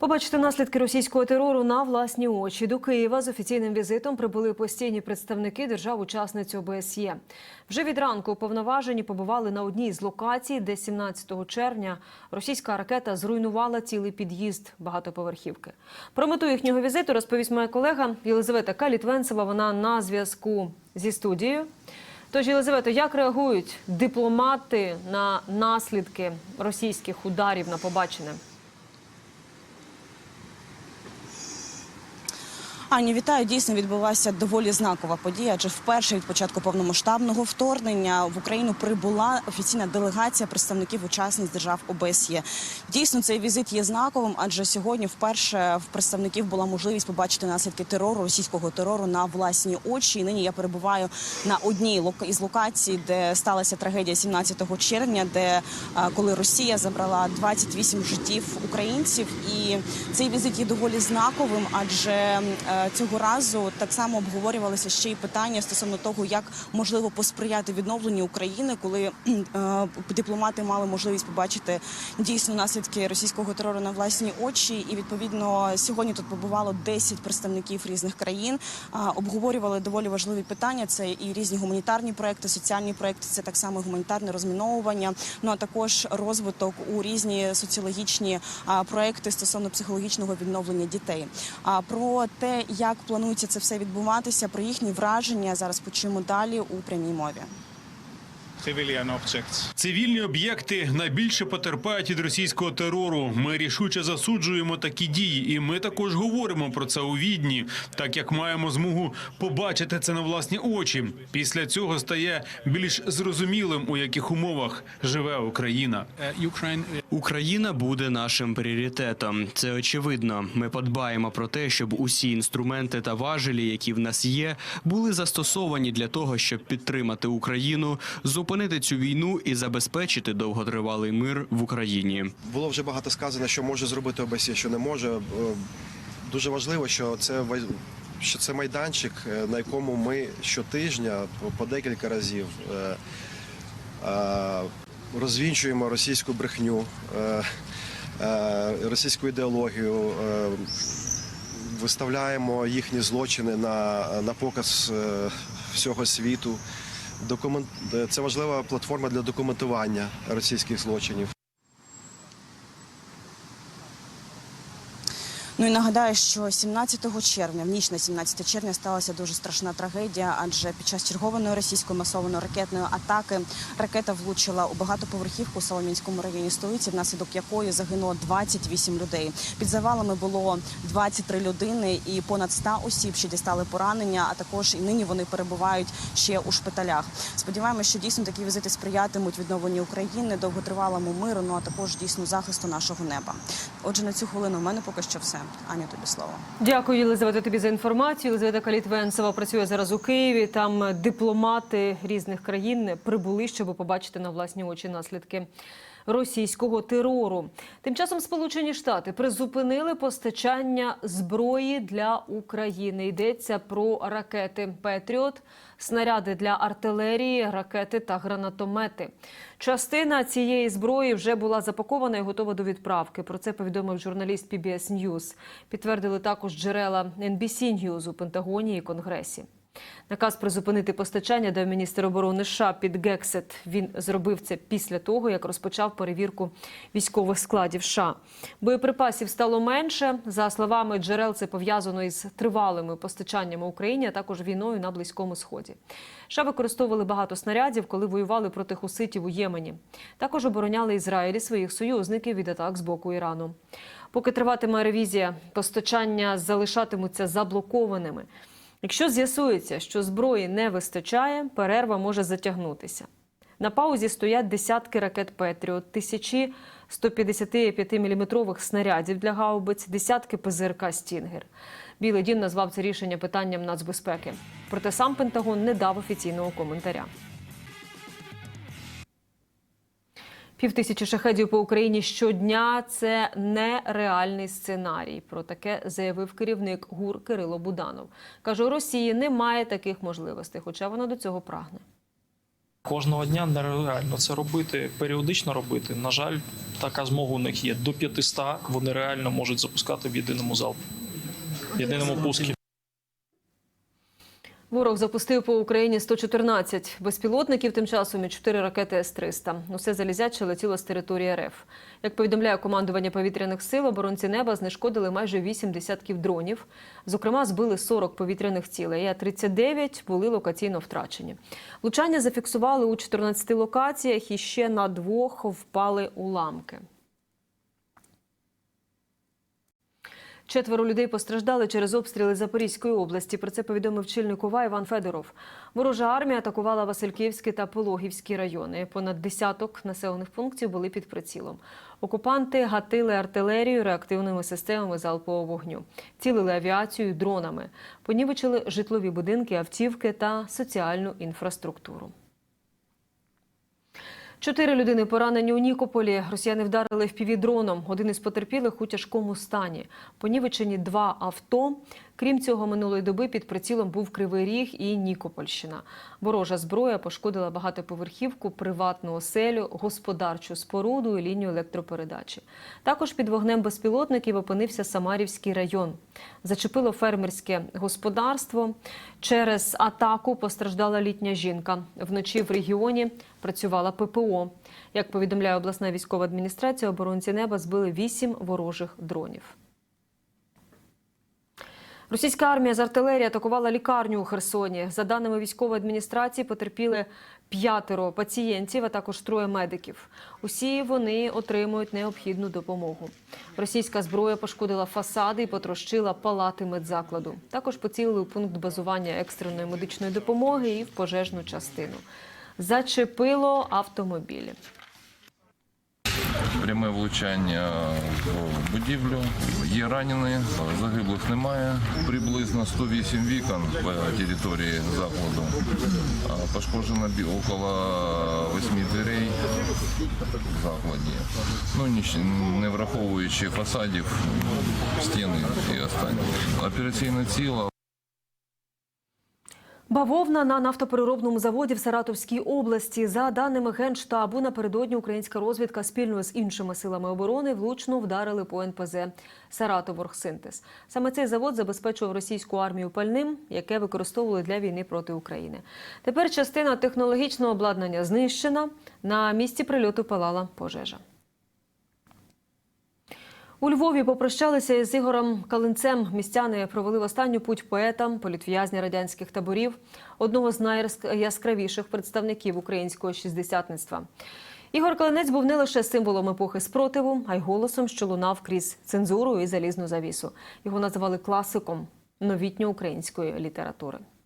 Побачити наслідки російського терору на власні очі. До Києва з офіційним візитом прибули постійні представники держав-учасниць ОБСЄ. Вже від ранку уповноважені побували на одній з локацій, де 17 червня російська ракета зруйнувала цілий під'їзд багатоповерхівки. Про мету їхнього візиту розповість моя колега Єлизавета Калітвенцева. Вона на зв'язку зі студією. Тож, Єлизавето, як реагують дипломати на наслідки російських ударів на побачене? Ані, вітаю. Дійсно відбулася доволі знакова подія. Адже вперше від початку повномасштабного вторгнення в Україну прибула офіційна делегація представників учасниць держав ОБСЄ. Дійсно, цей візит є знаковим, адже сьогодні вперше в представників була можливість побачити наслідки терору, російського терору на власні очі. І нині я перебуваю на одній із локацій, де сталася трагедія 17 червня, де коли Росія забрала 28 життів українців. І цей візит є доволі знаковим, адже е, цього разу так само обговорювалися ще й питання стосовно того, як можливо посприяти відновленню України, коли е, дипломати мали можливість побачити дійсно наслідки російського терору на власні очі. І відповідно сьогодні тут побувало 10 представників різних країн. Обговорювали доволі важливі питання. Це і різні гуманітарні проекти, соціальні проекти, це так само гуманітарне розміновування. Ну а також розвиток у різні соціологічні проекти стосовно психологічного відновлення дітей. А про те, як планується це все відбуватися, про їхні враження зараз почуємо далі у прямій мові. Civilian. Цивільні об'єкти найбільше потерпають від російського терору. Ми рішуче засуджуємо такі дії, і ми також говоримо про це у відні, так як маємо змогу побачити це на власні очі. Після цього стає більш зрозумілим, у яких умовах живе Україна. Uh, Україна буде нашим пріоритетом. Це очевидно. Ми подбаємо про те, щоб усі інструменти та важелі, які в нас є, були застосовані для того, щоб підтримати Україну, зупинити цю війну і забезпечити довготривалий мир в Україні. Було вже багато сказано, що може зробити ОБСЄ, що не може. Е, Дуже важливо, що це що це майданчик, е, на якому ми щотижня по- декілька разів е, розвінчуємо російську брехню, російську ідеологію. Виставляємо їхні злочини на, на показ всього світу. Документ... Це важлива платформа для документування російських злочинів. Ну і нагадаю, що 17 червня, в ніч на 17 червня, сталася дуже страшна трагедія, адже під час чергованої російської масованої ракетної атаки ракета влучила у багатоповерхівку у Солом'янському районі столиці, внаслідок якої загинуло 28 людей. Під завалами було 23 людини і понад 100 осіб, що дістали поранення. А також і нині вони перебувають ще у шпиталях. Сподіваємося, що дійсно такі візити сприятимуть відновленню України, довготривалому миру, ну а також дійсно захисту нашого неба. Отже, на цю хвилину в мене поки що все. Аня, тобі слово. Дякую, Єлизавета, тобі за інформацію. Єлизавета Калітвенцева працює зараз у Києві. Там дипломати різних країн прибули, щоб побачити на власні очі наслідки російського терору. Тим часом Сполучені Штати призупинили постачання зброї для України. Йдеться про ракети Петріот, снаряди для артилерії, ракети та гранатомети. Частина цієї зброї вже була запакована і готова до відправки. Про це повідомив журналіст PBS News. Підтвердили також джерела NBC News у Пентагоні і Конгресі. Наказ призупинити постачання дав міністр оборони США під Гексет. Він зробив це після того, як розпочав перевірку військових складів США. Боєприпасів стало менше. За словами джерел, це пов'язано із тривалими постачаннями Україні, а також війною на Близькому Сході. США використовували багато снарядів, коли воювали проти хуситів у Ємені. Також обороняли Ізраїль і своїх союзників від атак з боку Ірану. Поки триватиме ревізія, постачання залишатимуться заблокованими. Якщо з'ясується, що зброї не вистачає, перерва може затягнутися. На паузі стоять десятки ракет Петріот, тисячі 155-мм снарядів для гаубиць, десятки ПЗРК Стінгер. Білий дім назвав це рішення питанням нацбезпеки. Проте сам Пентагон не дав офіційного коментаря. Півтисячі шахедів по Україні щодня це нереальний сценарій. Про таке заявив керівник ГУР Кирило Буданов. Каже, у Росії немає таких можливостей, хоча вона до цього прагне. Кожного дня нереально це робити, періодично робити. На жаль, така змога у них є. До 500 вони реально можуть запускати в єдиному залпі, в єдиному пуску. Ворог запустив по Україні 114 безпілотників, тим часом і 4 ракети С-300. Усе залізяче летіло з території РФ. Як повідомляє командування повітряних сил, оборонці неба знешкодили майже 8 десятків дронів. Зокрема, збили 40 повітряних цілей, а 39 були локаційно втрачені. Влучання зафіксували у 14 локаціях і ще на двох впали уламки. Четверо людей постраждали через обстріли Запорізької області. Про це повідомив чільник ОВА Іван Федоров. Ворожа армія атакувала Васильківський та Пологівський райони. Понад десяток населених пунктів були під прицілом. Окупанти гатили артилерію реактивними системами залпового вогню, цілили авіацію дронами, понівечили житлові будинки, автівки та соціальну інфраструктуру. Чотири людини поранені у Нікополі. Росіяни вдарили впівдроном. Один із потерпілих у тяжкому стані. Понівечені два авто. Крім цього, минулої доби під прицілом був Кривий Ріг і Нікопольщина. Ворожа зброя пошкодила багатоповерхівку, приватну оселю, господарчу споруду і лінію електропередачі. Також під вогнем безпілотників опинився Самарівський район. Зачепило фермерське господарство. Через атаку постраждала літня жінка. Вночі в регіоні працювала ППО. Як повідомляє обласна військова адміністрація, оборонці неба збили вісім ворожих дронів. Російська армія з артилерії атакувала лікарню у Херсоні. За даними військової адміністрації, потерпіли п'ятеро пацієнтів, а також троє медиків. Усі вони отримують необхідну допомогу. Російська зброя пошкодила фасади і потрощила палати медзакладу. Також поцілили у пункт базування екстреної медичної допомоги і в пожежну частину. Зачепило автомобілі. Пряме влучання в будівлю. Є ранені, загиблих немає. Приблизно 108 вікон по території закладу. Пошкоджено около 8 дверей в закладі. Ну, не враховуючи фасадів, стіни і останні. Операційне тіло Бавовна на нафтопереробному заводі в Саратовській області. За даними Генштабу, напередодні українська розвідка спільно з іншими силами оборони влучно вдарили по НПЗ «Саратоворгсинтез». Саме цей завод забезпечував російську армію пальним, яке використовували для війни проти України. Тепер частина технологічного обладнання знищена. На місці прильоту палала пожежа. У Львові попрощалися із Ігорем Калинцем. Містяни провели в останню путь поета, політв'язня радянських таборів, одного з найяскравіших представників українського шістдесятництва. Ігор Калинець був не лише символом епохи спротиву, а й голосом, що лунав крізь цензуру і залізну завісу. Його називали класиком новітньоукраїнської літератури.